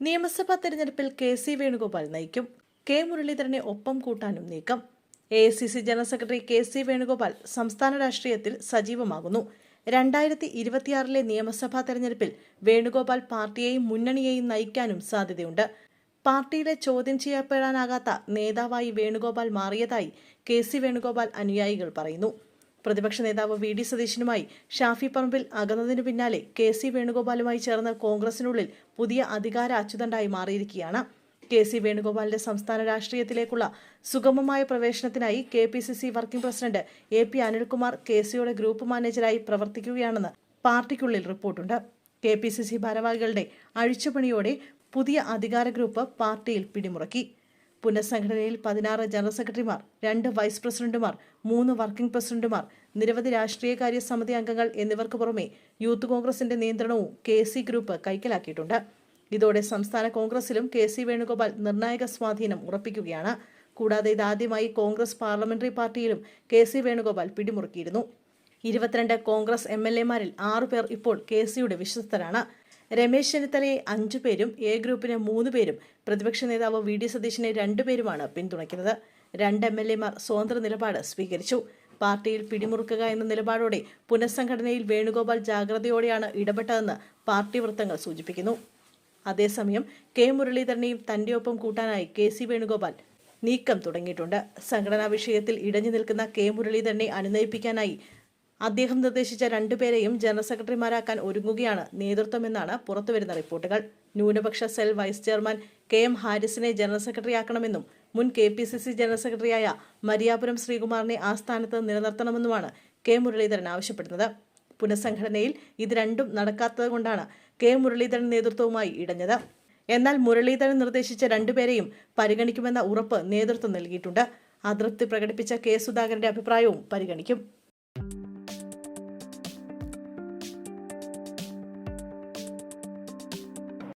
നിയമസഭാ തെരഞ്ഞെടുപ്പിൽ K C Venugopal നയിക്കും. കെ മുരളീധരനെ ഒപ്പം കൂട്ടാനും നീക്കം. A C C general secretary K C Venugopal സംസ്ഥാന രാഷ്ട്രീയത്തിൽ സജീവമാകുന്നു. രണ്ടായിരത്തി ഇരുപത്തിയാറിലെ നിയമസഭാ തെരഞ്ഞെടുപ്പിൽ വേണുഗോപാൽ പാർട്ടിയെയും മുന്നണിയെയും നയിക്കാനും സാധ്യതയുണ്ട്. പാർട്ടിയിലെ ചോദ്യം ചെയ്യപ്പെടാനാകാത്ത നേതാവായി വേണുഗോപാൽ മാറിയതായി കെ സി വേണുഗോപാൽ അനുയായികൾ പറയുന്നു. പ്രതിപക്ഷ നേതാവ് വി ഡി സതീശനുമായി ഷാഫി പറമ്പിൽ അകന്നതിനു പിന്നാലെ കെ സി വേണുഗോപാലുമായി ചേർന്ന് കോൺഗ്രസിനുള്ളിൽ പുതിയ അധികാര അച്യുതണ്ടായി മാറിയിരിക്കുകയാണ്. കെ സി വേണുഗോപാലിന്റെ സംസ്ഥാന രാഷ്ട്രീയത്തിലേക്കുള്ള സുഗമമായ പ്രവേശനത്തിനായി K P C C working president A P Anilkumar K സിയുടെ ഗ്രൂപ്പ് മാനേജരായി പ്രവർത്തിക്കുകയാണെന്ന് പാർട്ടിക്കുള്ളിൽ റിപ്പോർട്ടുണ്ട്. കെ പി സി സി ഭാരവാഹികളുടെ അഴിച്ചുപണിയോടെ പുതിയ അധികാര ഗ്രൂപ്പ് പാർട്ടിയിൽ പിടിമുറക്കി. പുനഃസംഘടനയിൽ പതിനാറ് ജനറൽ സെക്രട്ടറിമാർ രണ്ട് വൈസ് പ്രസിഡന്റുമാർ മൂന്ന് വർക്കിംഗ് പ്രസിഡന്റുമാർ നിരവധി രാഷ്ട്രീയകാര്യ സമിതി അംഗങ്ങൾ എന്നിവർക്ക് പുറമെ യൂത്ത് കോൺഗ്രസിന്റെ നിയന്ത്രണവും കെ ഗ്രൂപ്പ് കൈക്കലാക്കിയിട്ടുണ്ട്. ഇതോടെ സംസ്ഥാന കോൺഗ്രസിലും കെ സി വേണുഗോപാൽ നിർണായക സ്വാധീനം ഉറപ്പിക്കുകയാണ്. കൂടാതെ ഇതാദ്യമായി കോൺഗ്രസ് പാർലമെന്ററി പാർട്ടിയിലും കെ സി വേണുഗോപാൽ പിടിമുറുക്കിയിരുന്നു. ഇരുപത്തിരണ്ട് കോൺഗ്രസ് എം എൽ എമാരിൽ ആറുപേർ ഇപ്പോൾ കെ സിയുടെ വിശ്വസ്തരാണ്. രമേശ് ചെന്നിത്തലയെ അഞ്ചു പേരും എ ഗ്രൂപ്പിന് മൂന്ന് പേരും പ്രതിപക്ഷ നേതാവ് വി ഡി സതീശിനെ രണ്ടുപേരുമാണ് പിന്തുണയ്ക്കുന്നത്. രണ്ട് എം എൽ എമാർ സ്വതന്ത്ര നിലപാട് സ്വീകരിച്ചു. പാർട്ടിയിൽ പിടിമുറുക്കുക എന്ന നിലപാടോടെ പുനഃസംഘടനയിൽ വേണുഗോപാൽ ജാഗ്രതയോടെയാണ് ഇടപെട്ടതെന്ന് പാർട്ടി വൃത്തങ്ങൾ സൂചിപ്പിക്കുന്നു. അതേസമയം കെ മുരളീധരനെയും തന്റെ ഒപ്പം കൂട്ടാനായി കെ സി വേണുഗോപാൽ നീക്കം തുടങ്ങിയിട്ടുണ്ട്. സംഘടനാ വിഷയത്തിൽ ഇടഞ്ഞു നിൽക്കുന്ന കെ മുരളീധരനെ അനുനയിപ്പിക്കാനായി അദ്ദേഹം നിർദ്ദേശിച്ച രണ്ടുപേരെയും ജനറൽ സെക്രട്ടറിമാരാക്കാൻ ഒരുങ്ങുകയാണ്. നേതൃത്വമെന്നാണ് പുറത്തുവരുന്ന റിപ്പോർട്ടുകൾ. ന്യൂനപക്ഷ cell vice chairman K M ഹാരിസിനെ general സെക്രട്ടറിയാക്കണമെന്നും മുൻ K P C C general സെക്രട്ടറിയായ മരിയാപുരം ശ്രീകുമാറിനെ ആ സ്ഥാനത്ത് നിലനിർത്തണമെന്നുമാണ് കെ മുരളീധരൻ ആവശ്യപ്പെടുന്നത്. പുനഃസംഘടനയിൽ ഇത് രണ്ടും നടക്കാത്തതുകൊണ്ടാണ് കെ മുരളീധരൻ നേതൃത്വവുമായി ഇടഞ്ഞത്. എന്നാൽ മുരളീധരൻ നിർദ്ദേശിച്ച രണ്ടുപേരെയും പരിഗണിക്കുമെന്ന ഉറപ്പ് നേതൃത്വം നൽകിയിട്ടുണ്ട്. അതൃപ്തി പ്രകടിപ്പിച്ച കെ സുധാകരന്റെ അഭിപ്രായവും പരിഗണിക്കും.